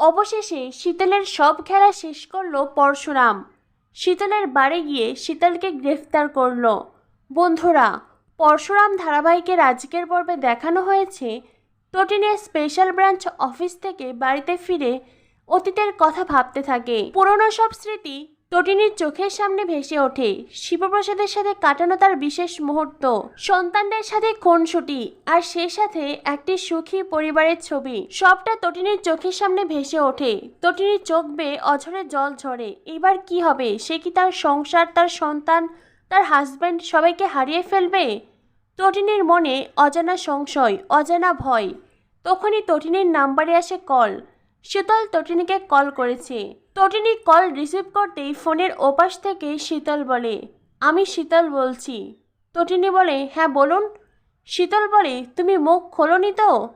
অবশেষে শীতলের সব খেলা শেষ করল পরশুরাম। শীতলের বাড়ি গিয়ে শীতলকে গ্রেফতার করল। বন্ধুরা, পরশুরাম ধারাবাহিকের আজকের পর্বে দেখানো হয়েছে টোটিনের স্পেশাল ব্রাঞ্চ অফিস থেকে বাড়িতে ফিরে অতীতের কথা ভাবতে থাকে। পুরনো সব স্মৃতি টোটিনির চোখের সামনে ভেসে ওঠে। শিবপ্রসাদের সাথে কাটানো তার বিশেষ মুহূর্ত। সন্তানদের সাথে খুনসুটি আর সে সাথে একটি সুখী পরিবারের ছবি। সবটা তটিনীর চোখের সামনে ভেসে ওঠে। তটিনীর চোখ বেয়ে অঝরে জল ঝরে। এবার কি হবে? সে কি তার সংসার, তার সন্তান, তার হাজব্যান্ড সবাইকে হারিয়ে ফেলবে? তটিনীর মনে অজানা সংশয়, অজানা ভয়। তখনই তটিনীর নাম্বারে আসে কল। শীতল তটিনীকে কল করেছে। তটিনী কল রিসিভ করতেই ফোনের ওপাশ থেকে শীতল বলে, আমি শীতল বলছি। তটিনী বলে হ্যাঁ বলুন। শীতল বলে, তুমি মুখ খোলনি তো?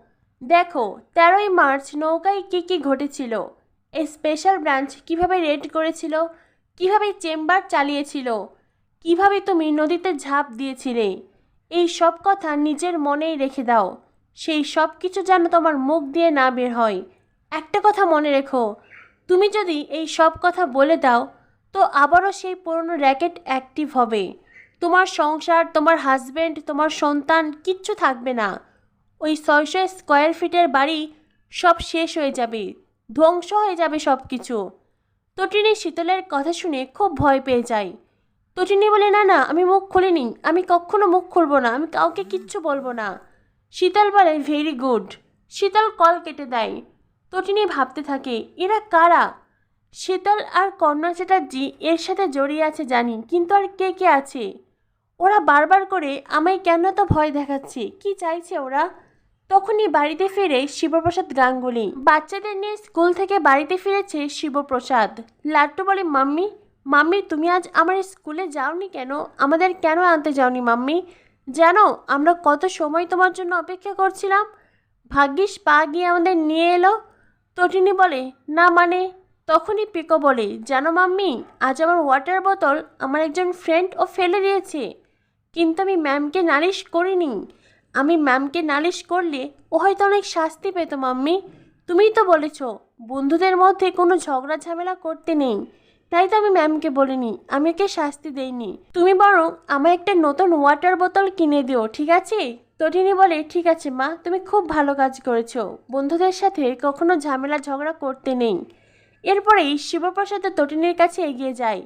দেখো, তেরোই মার্চ নৌকায় কী কী ঘটেছিল? এই স্পেশাল ব্রাঞ্চ কীভাবে রেড করেছিল? কীভাবে চেম্বার চালিয়েছিল? কীভাবে তুমি নদীতে ঝাঁপ দিয়েছিলে? এই সব কথা নিজের মনেই রেখে দাও। সেই সব কিছু যেন তোমার মুখ দিয়ে না বের হয়। একটা কথা মনে রেখো। তুমি যদি এই সব কথা বলে দাও, তো আবারও সেই পুরনো র্যাকেট অ্যাক্টিভ হবে। তোমার সংসার, তোমার হাজব্যান্ড তোমার সন্তান কিচ্ছু থাকবে না। ওই ছয়শো স্কোয়ার ফিটের বাড়ি সব শেষ হয়ে যাবে, ধ্বংস হয়ে যাবে সব কিছু তটিনী শীতলের কথা শুনে খুব ভয় পেয়ে যায়। তটিনী বলে, না না, আমি মুখ খুলিনি, আমি কখনো মুখ খুলবো না, আমি কাউকে কিচ্ছু বলব না। শীতল বলে ভেরি গুড শীতল কল কেটে দেয়। তটিনী ভাবতে থাকে, এরা কারা? শীতল আর কর্ণা চ্যাটার্জি এর সাথে জড়িয়ে আছে জানি, কিন্তু আর কে কে আছে? ওরা বারবার করে আমায় কেন তো ভয় দেখাচ্ছে? কি চাইছে ওরা? তখনই বাড়িতে ফিরে শিবপ্রসাদ গাঙ্গুলি। বাচ্চাদের নিয়ে স্কুল থেকে বাড়িতে ফিরেছে শিবপ্রসাদ। লাট্টু বলে, মাম্মি মাম্মি, তুমি আজ আমার স্কুলে যাওনি কেন? আমাদের কেন আনতে যাওনি, মাম্মি? জানো, আমরা কত সময় তোমার জন্য অপেক্ষা করছিলাম? ভাগ্যিস পা গিয়ে আমাদের নিয়ে এলো। তটিনী বলে, না মানে? তখনই পিকো বলে, জানো মাম্মি, আজ আমার ওয়াটার বোতল আমার একজন ফ্রেন্ড ও ফেলে দিয়েছে। কিন্তু আমি ম্যামকে নালিশ করিনি। আমি ম্যামকে নালিশ করলে ও হয়তো অনেক শাস্তি পেত মাম্মি। তুমিই তো বলেছ, বন্ধুদের মধ্যে কোনো ঝগড়া ঝামেলা করতে নেই। তাই তো আমি ম্যামকে বলিনি, আমি ওকে শাস্তি দেইনি। তুমি বরং আমায় একটা নতুন ওয়াটার বোতল কিনে দিও, ঠিক আছে? তটিনী বলে, ঠিক আছে, মা, তুমি খুব ভালো কাজ করেছ। বন্ধুদের সাথে কখনো ঝামেলা, ঝগড়া করতে নেই। এরপরেই শিবপ্রসাদ তটিনীর কাছে এগিয়ে যায়।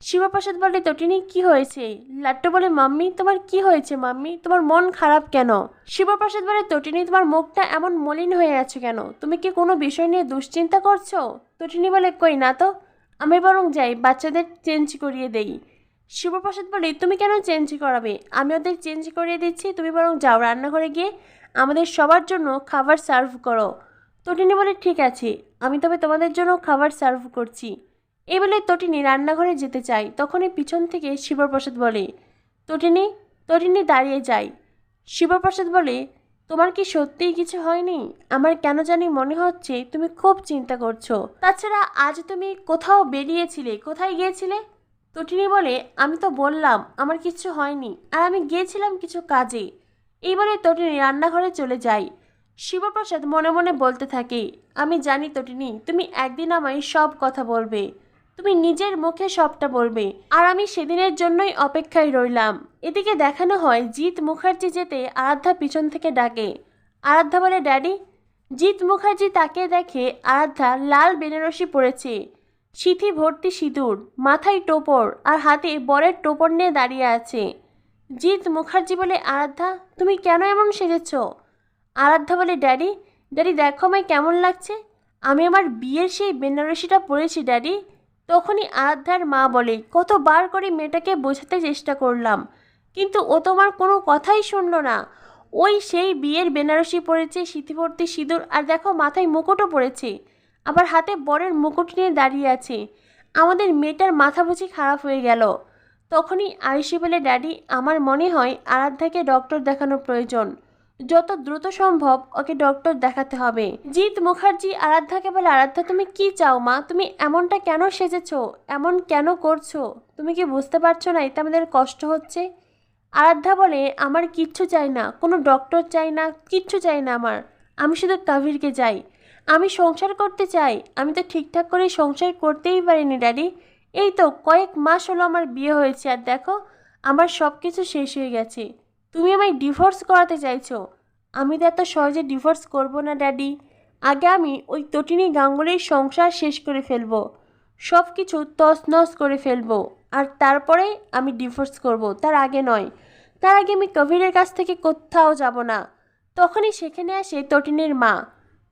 শিবপ্রসাদ বলে তটিনী কি হয়েছে? লাট্টু বলে, মাম্মি, তোমার কি হয়েছে, মাম্মি? তোমার মন খারাপ কেন? শিবপ্রসাদ বলে তটিনী তোমার মুখটা এমন মলিন হয়ে আছে কেন? তুমি কি কোনো বিষয় নিয়ে দুশ্চিন্তা করছ? তটিনী বলে, কই না তো, আমি বরং যাই, বাচ্চাদের চেঞ্জ করিয়ে দেই। শিবপ্রসাদ বলে, তুমি কেন চেঞ্জ করাবে? আমি ওদের চেঞ্জ করিয়ে দিচ্ছি, তুমি বরং যাও রান্নাঘরে গিয়ে আমাদের সবার জন্য খাবার সার্ভ করো। তটিনী বলে, ঠিক আছে, আমি তবে তোমাদের জন্য খাবার সার্ভ করছি। এই বলে তটিনী রান্নাঘরে যেতে চাই তখনই পিছন থেকে শিবপ্রসাদ বলে, তটিনী, তটিনি দাঁড়িয়ে যায় শিবপ্রসাদ বলে, তোমার কি সত্যিই কিছু হয়নি? আমার কেন জানি মনে হচ্ছে তুমি খুব চিন্তা করছ। তাছাড়া আজ তুমি কোথাও বেরিয়েছিলে, কোথায় গিয়েছিলে? তটিনী বলে, আমি তো বললাম, আমার কিছু হয়নি। আর আমি গিয়েছিলাম কিছু কাজে। এই বলে তটিনী রান্নাঘরে চলে যাই শিবপ্রসাদ মনে মনে বলতে থাকে, আমি জানি তটিনী, তুমি একদিন আমায় সব কথা বলবে। তুমি নিজের মুখে সবটা বলবে। আর আমি সেদিনের জন্যই অপেক্ষায় রইলাম। এদিকে দেখানো হয় জিৎ মুখার্জি যেতে আরাধ্যা পিছন থেকে ডাকে। আরাধ্যা বলে, ড্যাডি, জিৎ মুখার্জি তাকে দেখে আরাধ্যা লাল বেনারসি পরেছে। সিথি ভর্তি সিঁদুর, মাথায় টোপর আর হাতে বরের টোপর নিয়ে দাঁড়িয়ে আছে। জিৎ মুখার্জি বলে, আরাধ্যা, তুমি কেন এমন সেজেছ? আরাধ্যা বলে, ড্যাডি ড্যাডি, দেখো আমায় কেমন লাগছে। আমি আমার বিয়ের সেই বেনারসিটা পরেছি, ড্যাডি। তখনই আরাধ্যার মা বলে, কতবার করে মেয়েটাকে বোঝাতে চেষ্টা করলাম, কিন্তু ও তোমার কোনো কথাই শুনলো না। ওই সেই বিয়ের বেনারসি পরেছে সিথিভর্তি সিঁদুর আর দেখো মাথায় মুকুটও পড়েছে আবার হাতে বরের মুকুট নিয়ে দাঁড়িয়ে আছে। আমাদের মেয়েটার মাথা বুঝি খারাপ হয়ে গেল। তখনই আয়ুষি বলে, ড্যাডি, আমার মনে হয় আরাধ্যাকে ডক্টর দেখানো প্রয়োজন। যত দ্রুত সম্ভব ওকে ডক্টর দেখাতে হবে। জিৎ মুখার্জি, আরাধ্যাকে বলে, আরাধ্যা, তুমি কি চাও মা? তুমি এমনটা কেন সেজেছো? এমন কেন করছ? তুমি কি বুঝতে পারছ না? এতে আমাদের কষ্ট হচ্ছে। আরাধ্যা বলে, আমার কিচ্ছু চাই না। কোনো ডক্টর চাই না, কিচ্ছু চাই না আমার। আমি শুধু কাভিরকে চাই। আমি সংসার করতে চাই। আমি তো ঠিকঠাক করে সংসার করতেই পারিনি, ড্যাডি। এই তো কয়েক মাস হলো আমার বিয়ে হয়েছে, আর দেখো, আমার সব কিছু শেষ হয়ে গেছে। তুমি আমায় ডিভোর্স করাতে চাইছো? আমি তো এত সহজে ডিভোর্স করব না, ড্যাডি। আগে আমি ওই তটিনী গাঙ্গুলির সংসার শেষ করে ফেলব। সব কিছু তছনছ করে ফেলব। আর তারপরে আমি ডিভোর্স করব, তার আগে নয়। তার আগে আমি কবিরের কাছ থেকে কোথাও যাব না। তখনই সেখানে আসে তটিনীর মা।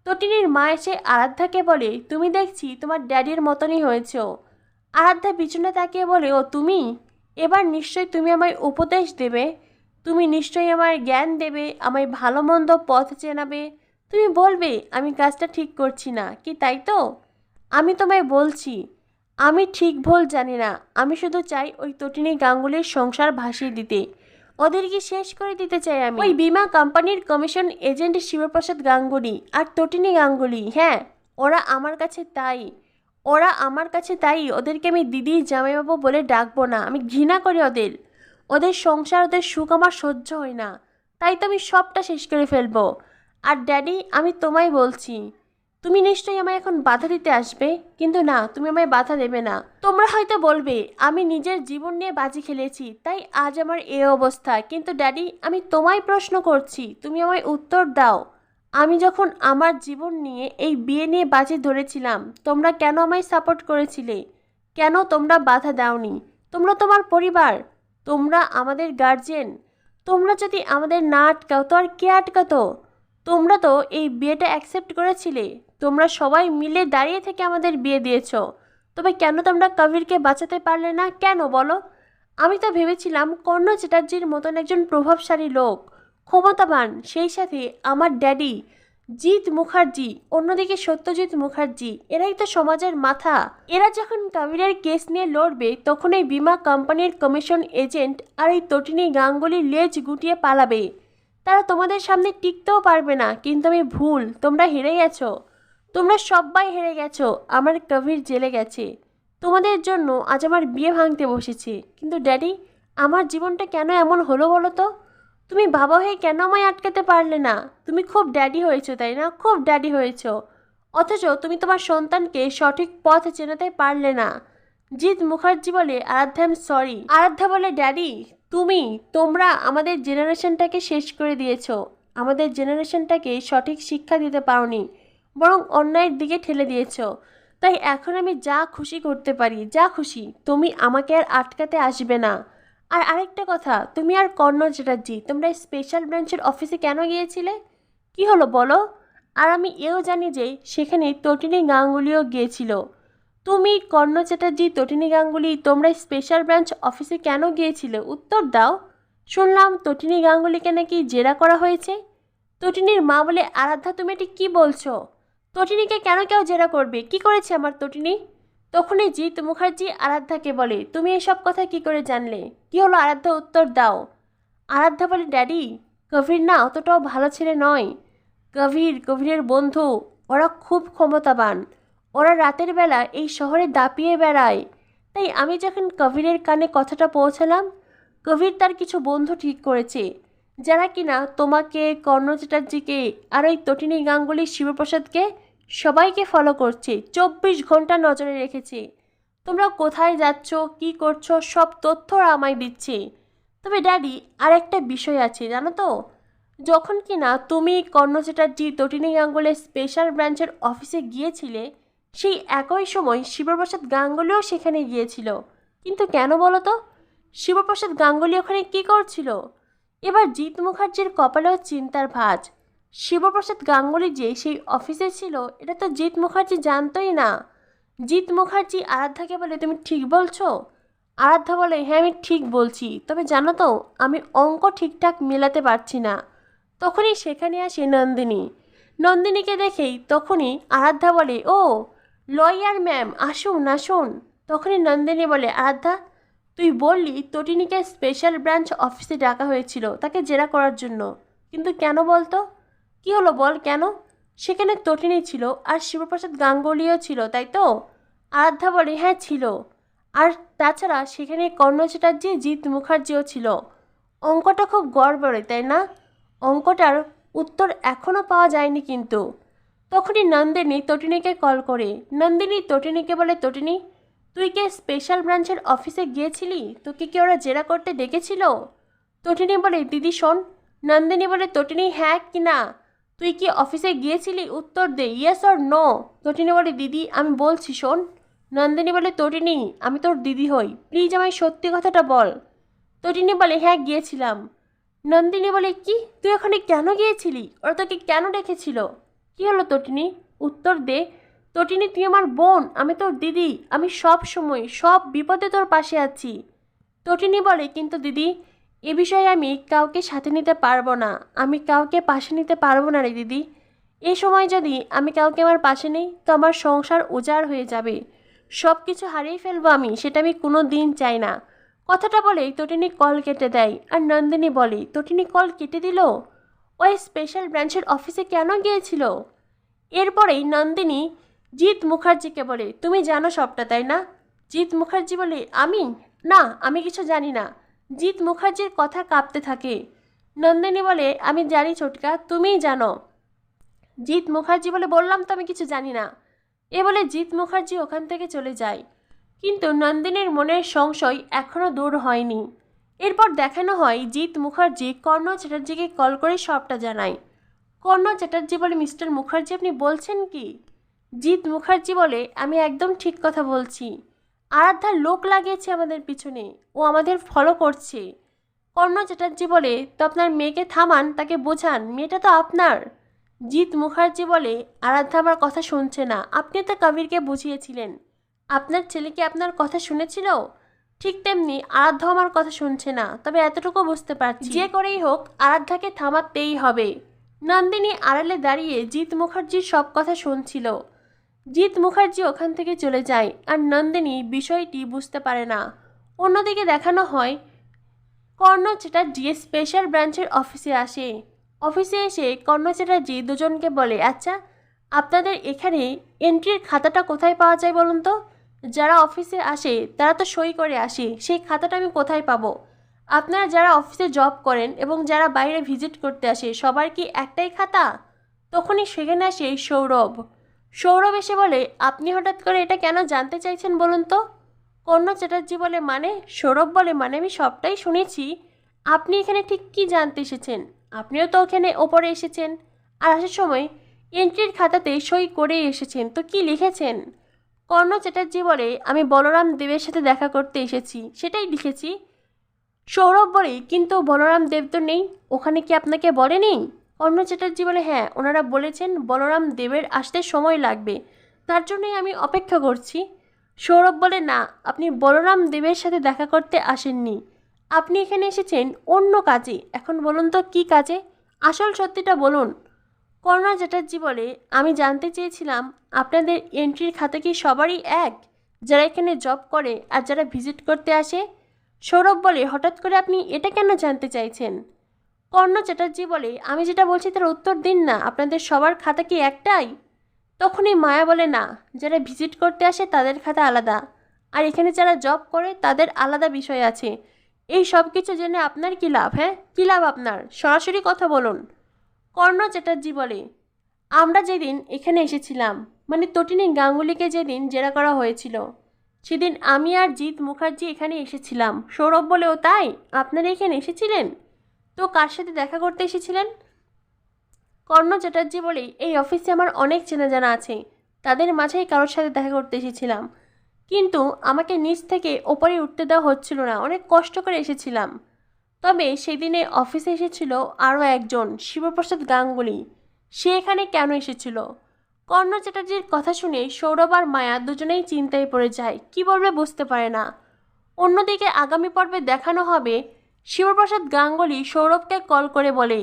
তটিনীর মা এসে আরাধ্যাকে বলে, তুমি দেখছি তোমার ড্যাডির মতনই হয়েছ। আরাধ্যা পিছনে তাকিয়ে বলে, ও, তুমি? এবার নিশ্চয়ই তুমি আমায় উপদেশ দেবে। তুমি নিশ্চয়ই আমার জ্ঞান দেবে, আমায় ভালো মন্দ পথ চেনাবে। তুমি বলবে, আমি কাজটা ঠিক করছি না, কি তাই তো? আমি তোমায় বলছি, আমি ঠিক ভুল জানি না। আমি শুধু চাই ওই তটিনী গাঙ্গুলির সংসার ভাসিয়ে দিতে। ওদেরকে শেষ করে দিতে চাই আমি। ওই বিমা কোম্পানির কমিশন এজেন্ট শিবপ্রসাদ গাঙ্গুলি আর তটিনী গাঙ্গুলি হ্যাঁ ওরা আমার কাছে তাই। ওরা আমার কাছে তাই, ওদেরকে আমি দিদি, জামাইবাবু বলে ডাকবো না, আমি ঘৃণা করি ওদের। ওদের সংসার, ওদের সুখ আমার সহ্য হয় না, তাই তো আমি সবটা শেষ করে ফেলব। আর ড্যাডি, আমি তোমায় বলছি তুমি নিশ্চয়ই আমায় এখন বাধা দিতে আসবে। কিন্তু না, তুমি আমায় বাধা দেবে না। তোমরা হয়তো বলবে, আমি নিজের জীবন নিয়ে বাজি খেলেছি, তাই আজ আমার এ অবস্থা। কিন্তু ড্যাডি, আমি তোমায় প্রশ্ন করছি, তুমি আমায় উত্তর দাও। আমি যখন আমার জীবন নিয়ে এই বিয়ে নিয়ে বাজি ধরেছিলাম, তোমরা কেন আমায় সাপোর্ট করেছিলে? কেন তোমরা বাধা দাওনি? তোমরা তোমার পরিবার? তোমরা আমাদের গার্জেন তোমরা যদি আমাদের না আটকাও, তো আর কে আটকাতো? তোমরা তো এই বিয়েটা অ্যাকসেপ্ট করেছিলে? তোমরা সবাই মিলে দাঁড়িয়ে থেকে আমাদের বিয়ে দিয়েছ। তবে কেন তোমরা কবিরকে বাঁচাতে পারলে না? কেন বলো? আমি তো ভেবেছিলাম কর্ণ চ্যাটার্জির মতন একজন প্রভাবশালী লোক, ক্ষমতাবান, সেই সাথে আমার ড্যাডি, জিৎ মুখার্জি, অন্যদিকে সত্যজিৎ মুখার্জি, এরাই তো সমাজের মাথা। এরা যখন কাবিরের কেস নিয়ে লড়বে, তখন এই বিমা কোম্পানির কমিশন এজেন্ট আর এই তটিনী গাঙ্গুলি লেজ গুটিয়ে পালাবে। তারা তোমাদের সামনে টিকতেও পারবে না, কিন্তু আমি ভুল, তোমরা হেরে গেছো তোমরা সবাই হেরে গেছো, আমার কবির জেলে গেছে। তোমাদের জন্য আজ আমার বিয়ে ভাঙতে বসেছে। কিন্তু ড্যাডি, আমার জীবনটা কেন এমন হলো বলো তো? তুমি বাবা হয়ে কেন আমায় আটকাতে পারলে না? তুমি খুব ড্যাডি হয়েছো, তাই না? খুব ড্যাডি হয়েছো। অথচ তুমি তোমার সন্তানকে সঠিক পথ চেনাতে পারলে না। জিৎ মুখার্জি বলে, আরাধ্যা এম সরি আরাধ্যা বলে, ড্যাডি, তুমি, তোমরা আমাদের জেনারেশনটাকে শেষ করে দিয়েছ। আমাদের জেনারেশনটাকে সঠিক শিক্ষা দিতে পারোনি। বরং অন্যায়ের দিকে ঠেলে দিয়েছ। তাই এখন আমি যা খুশি করতে পারি, যা খুশি, তুমি আমাকে আর আটকাতে আসবে না। আর আরেকটা কথা, তুমি আর কর্ণ চ্যাটার্জি, তোমরা স্পেশাল ব্রাঞ্চের অফিসে কেন গিয়েছিলে? কি হলো বলো? আর আমি এও জানি যে সেখানে তটিনী গাঙ্গুলিও গিয়েছিল। তুমি কর্ণ চ্যাটার্জি, তটিনী গাঙ্গুলি, তোমরা স্পেশাল ব্রাঞ্চ অফিসে কেন গিয়েছিলে? উত্তর দাও। শুনলাম তটিনী গাঙ্গুলিকে নাকি জেরা করা হয়েছে। তটিনীর মা বলে, আরাধ্যা, তুমি এটি কী বলছো? তটিনীকে কেন কেউ জেরা করবে? কি করেছে আমার তটিনী? তখনই জিৎ মুখার্জি আরাধ্যাকে বলে, তুমি এসব কথা কি করে জানলে? কি হলো আরাধ্যা উত্তর দাও। আরাধ্যা বলে, ড্যাডি, কবির না অতটাও ভালো ছেলে নয়। কবির, কবিরের বন্ধু, ওরা খুব ক্ষমতাবান। ওরা রাতের বেলা এই শহরে দাপিয়ে বেড়ায়। তাই আমি যখন কবিরের কানে কথাটা পৌঁছালাম, কবির তার কিছু বন্ধু ঠিক করেছে। যারা কিনা তোমাকে কর্ণ চ্যাটার্জিকে আর ওই তটিনী গাঙ্গুলি শিবপ্রসাদকে সবাইকে ফলো করছে, চব্বিশ ঘণ্টা নজরে রেখেছে। তোমরা কোথায় যাচ্ছ, কি করছ, সব তথ্য আমায় দিচ্ছে। তবে ড্যাডি আর একটা বিষয় আছে, জানো তো? যখন কিনা তুমি কর্ণ চ্যাটার্জি তটিনী গাঙ্গুলের স্পেশাল ব্রাঞ্চের অফিসে গিয়েছিলে, সেই একই সময় শিবপ্রসাদ গাঙ্গুলিও সেখানে গিয়েছিল। কিন্তু কেন বলো তো? শিবপ্রসাদ গাঙ্গুলি ওখানে কী করছিল? এবার জিৎ মুখার্জির কপালেও চিন্তার ভাঁজ। শিবপ্রসাদ গাঙ্গুলি যে সেই অফিসে ছিল, এটা তো জিৎ মুখার্জি জানতোই না। জিৎ মুখার্জি আরাধ্যাকে বলে, তুমি ঠিক বলছো? আরাধ্যা বলে হ্যাঁ আমি ঠিক বলছি। তবে জানো তো, আমি অঙ্ক ঠিকঠাক মেলাতে পারছি না। তখনই সেখানে আসে নন্দিনী। নন্দিনীকে দেখেই তখনই আরাধ্যা বলে, ও, লয়ার ম্যাম, আসুন আসুন। তখনই নন্দিনী বলে, আরাধ্যা, তুই বললি তটিনীকে স্পেশাল ব্রাঞ্চ অফিসে ডাকা হয়েছিল, তাকে জেরা করার জন্য। কিন্তু কেন বলতো? কি হলো বল, কেন? সেখানে তটিনী ছিল আর শিবপ্রসাদ গাঙ্গুলিও ছিল, তাই তো? আরাধ্যা বলে হ্যাঁ ছিল। আর তাছাড়া সেখানে কর্ণ চ্যাটার্জি, জিৎ মুখার্জিও ছিল। অঙ্কটা খুব গড়বড়ে তাই না? অঙ্কটার উত্তর এখনও পাওয়া যায়নি কিন্তু। তখনই নন্দিনী তটিনীকে কল করে, নন্দিনী তটিনীকে বলে তটিনী? তুই কে স্পেশাল ব্রাঞ্চের অফিসে গিয়েছিলি? তোকে কি ওরা জেরা করতে ডেকেছিল? তটিনী বলে, দিদি, শোন, নন্দিনী বলে তটিনী হ্যাঁ কি না? তুই কি অফিসে গিয়েছিলি? উত্তর দে ইয়েস অর নো তটিনী বলে, দিদি, আমি বলছি, শোন। নন্দিনী বলে, তটিনী, আমি তোর দিদি হই। প্লিজ আমায় সত্যি কথাটা বল। তটিনী বলে হ্যাঁ গিয়েছিলাম। নন্দিনী বলে, কি? তুই ওখানে কেন গিয়েছিলি? ওরা তোকে কেন ডেকেছিল? কি হলো তটিনী? উত্তর দে। তটিনী, তুই আমার বোন, আমি তোর দিদি। আমি সব সময়, সব বিপদে তোর পাশে আছি। তটিনী বলে, কিন্তু দিদি এ বিষয়ে আমি কাউকে সাথে নিতে পারব না। আমি কাউকে পাশে নিতে পারব না রে দিদি। এ সময় যদি আমি কাউকে আমার পাশে নেই, তো আমার সংসার উজাড় হয়ে যাবে। সব কিছু হারিয়ে ফেলব আমি, সেটা আমি কোনো দিন চাই না। কথাটা বলেই তটিনী কল কেটে দেয় আর নন্দিনী বলে, তটিনী কল কেটে দিল? ওই স্পেশাল ব্রাঞ্চের অফিসে কেন গিয়েছিল? এরপরেই নন্দিনী জিৎ মুখার্জিকে বলে, তুমি জানো সবটা, তাই না? জিৎ মুখার্জি বলে, আমি? না, আমি কিছু জানি না। জিৎ মুখার্জির কথা কাঁপতে থাকে। নন্দিনী বলে, আমি জানি ছোটকা, তুমিই জানো। জিৎ মুখার্জি বলে, বললাম তো আমি কিছু জানি না। এ বলে জিৎ মুখার্জি ওখান থেকে চলে যায়। কিন্তু নন্দিনীর মনের সংশয় এখনও দূর হয়নি। এরপর দেখানো হয়, জিৎ মুখার্জি কর্ণ চ্যাটার্জিকে কল করে সবটা জানায়। কর্ণ চ্যাটার্জি বলে, মিস্টার মুখার্জি, আপনি বলছেন কি? জিৎ মুখার্জি বলে, আমি একদম ঠিক কথা বলছি। আরাধ্যার লোক লাগিয়েছে আমাদের পিছনে, ও আমাদের ফলো করছে। কর্ণ চ্যাটার্জি বলে, তো আপনার মেয়েকে থামান, তাকে বোঝান, মেয়েটা তো আপনার। জিৎ মুখার্জি বলে, আরাধ্যা আমার কথা শুনছে না, আপনি তো কবিরকে বুঝিয়েছিলেন। আপনার ছেলে কি আপনার কথা শুনেছিল? ঠিক তেমনি আরাধ্যা আমার কথা শুনছে না, তবে এতটুকু বুঝতে পারছি। যে করেই হোক, আরাধ্যাকে থামাতেই হবে। নন্দিনী আড়ালে দাঁড়িয়ে জিৎ মুখার্জির সব কথা শুনছিল। জিৎ মুখার্জি ওখান থেকে চলে যায় আর নন্দিনী বিষয়টি বুঝতে পারে না। অন্যদিকে দেখানো হয় কর্ণ চ্যাটার্জি স্পেশাল ব্রাঞ্চের অফিসে আসে। অফিসে এসে কর্ণ চ্যাটার্জি দুজনকে বলে আচ্ছা আপনাদের এখানে এন্ট্রির খাতাটা কোথায় পাওয়া যায় বলুন তো? যারা অফিসে আসে, তারা তো সই করে আসে, সেই খাতাটা আমি কোথায় পাবো? আপনারা যারা অফিসে জব করেন এবং যারা বাইরে ভিজিট করতে আসে, সবার কি একটাই খাতা? তখনই সেখানে আসে সৌরভ। সৌরভ এসে বলে, আপনি হঠাৎ করে এটা কেন জানতে চাইছেন বলুন তো? কর্ণ চ্যাটার্জি বলে মানে সৌরভ বলে মানে আমি সবটাই শুনেছি। আপনি এখানে ঠিক কি জানতে এসেছেন? আপনিও তো ওখানে ওপরে এসেছেন। আর আসার সময় এন্ট্রির খাতাতে সই করেই এসেছেন, তো কি লিখেছেন? কর্ণ চ্যাটার্জি বলে, আমি বলরাম দেবের সাথে দেখা করতে এসেছি, সেটাই লিখেছি। সৌরভ বলে, কিন্তু বলরাম দেব তো নেই, ওখানে কি আপনাকে বলেনি? কর্ণ চ্যাটার্জি বলে হ্যাঁ ওনারা বলেছেন বলরাম দেবের আসতে সময় লাগবে। তার জন্যই আমি অপেক্ষা করছি। সৌরভ বলে, না, আপনি বলরাম দেবের সাথে দেখা করতে আসেননি। আপনি এখানে এসেছেন অন্য কাজে। এখন বলুন তো, কী কাজে? আসল সত্যিটা বলুন। কর্ণা চ্যাটার্জি বলে, আমি জানতে চেয়েছিলাম, আপনাদের এন্ট্রির খাতা কি সবারই এক? যারা এখানে জব করে আর যারা ভিজিট করতে আসে? সৌরভ বলে, হঠাৎ করে আপনি এটা কেন জানতে চাইছেন? কর্ণ চ্যাটার্জি বলে, আমি যেটা বলছি তার উত্তর দিন না, আপনাদের সবার খাতা কি একটাই? তখনই মায়া বলে, না, যারা ভিজিট করতে আসে তাদের খাতা আলাদা, আর এখানে যারা জব করে তাদের আলাদা বিষয় আছে। এই সব কিছু জেনে আপনার কী লাভ হ্যাঁ? কী লাভ আপনার? সরাসরি কথা বলুন। কর্ণ চ্যাটার্জি বলে, আমরা যেদিন এখানে এসেছিলাম মানে তটিনী গাঙ্গুলিকে যেদিন জেরা করা হয়েছিল, সেদিন আমি আর জিৎ মুখার্জি এখানে এসেছিলাম। সৌরভ বলেও তাই? আপনারা এখানে এসেছিলেন? তো কার সাথে দেখা করতে এসেছিলেন? কর্ণ চ্যাটার্জি বলে, এই অফিসে আমার অনেক চেনা জানা আছে। তাদের মাঝেই কারোর সাথে দেখা করতে এসেছিলাম। কিন্তু আমাকে নিচ থেকে ওপরে উঠতে দেওয়া হচ্ছিল না, অনেক কষ্ট করে এসেছিলাম। তবে সেদিনে অফিসে এসেছিল আরও একজন, শিবপ্রসাদ গাঙ্গুলি। সে এখানে কেন এসেছিল? কর্ণ চ্যাটার্জির কথা শুনে সৌরভ আর মায়া দুজনেই চিন্তায় পড়ে যায়। কি বলবে বুঝতে পারে না। অন্যদিকে আগামী পর্বে দেখানো হবে শিবপ্রসাদ গাঙ্গুলি সৌরভকে কল করে বলে,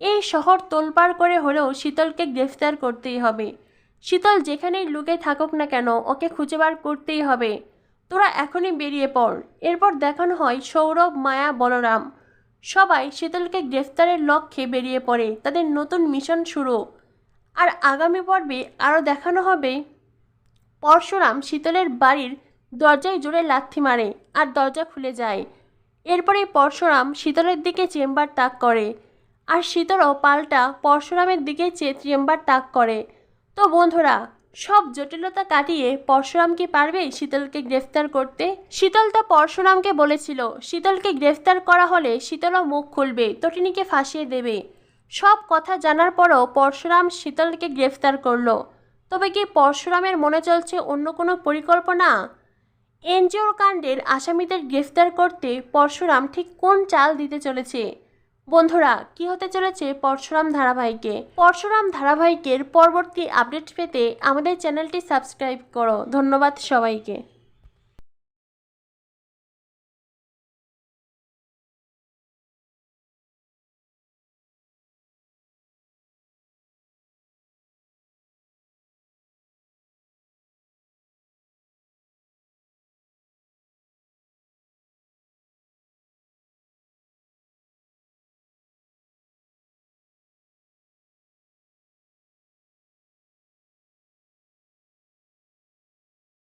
এই শহর তোলপাড় করে হলেও শীতলকে গ্রেফতার করতেই হবে। শীতল যেখানেই লুকে থাকুক না কেন, ওকে খুঁজে বার করতেই হবে। তোরা এখনই বেরিয়ে পড়। এরপর দেখানো হয় সৌরভ, মায়া, বলরাম। সবাই শীতলকে গ্রেফতারের লক্ষ্যে বেরিয়ে পড়ে। তাদের নতুন মিশন শুরু। আর আগামী পর্বে আরও দেখানো হবে পরশুরাম শীতলের বাড়ির দরজায় জোরে লাথি মারে আর দরজা খুলে যায়। এরপরে পরশুরাম শীতলের দিকে চেম্বার তাক করে। আর শীতলও পাল্টা পরশুরামের দিকে চেয়ে চেম্বার তাক করে। তো বন্ধুরা, সব জটিলতা কাটিয়ে পরশুরাম কি পারবে শীতলকে গ্রেফতার করতে? শীতল তো পরশুরামকে বলেছিল, শীতলকে গ্রেফতার করা হলে শীতলও মুখ খুলবে, তটিনীকে ফাঁসিয়ে দেবে। সব কথা জানার পরও পরশুরাম শীতলকে গ্রেফতার করল। তবে কি পরশুরামের মনে চলছে অন্য কোনো পরিকল্পনা? এনজিওর কাণ্ডের আসামিদের গ্রেফতার করতে পরশুরাম ঠিক কোন চাল দিতে চলেছে? বন্ধুরা, কি হতে চলেছে পরশুরাম ধারাবাহিকে? পরশুরাম ধারাবাহিকের পরবর্তী আপডেট পেতে আমাদের চ্যানেলটি সাবস্ক্রাইব করো। ধন্যবাদ সবাইকে।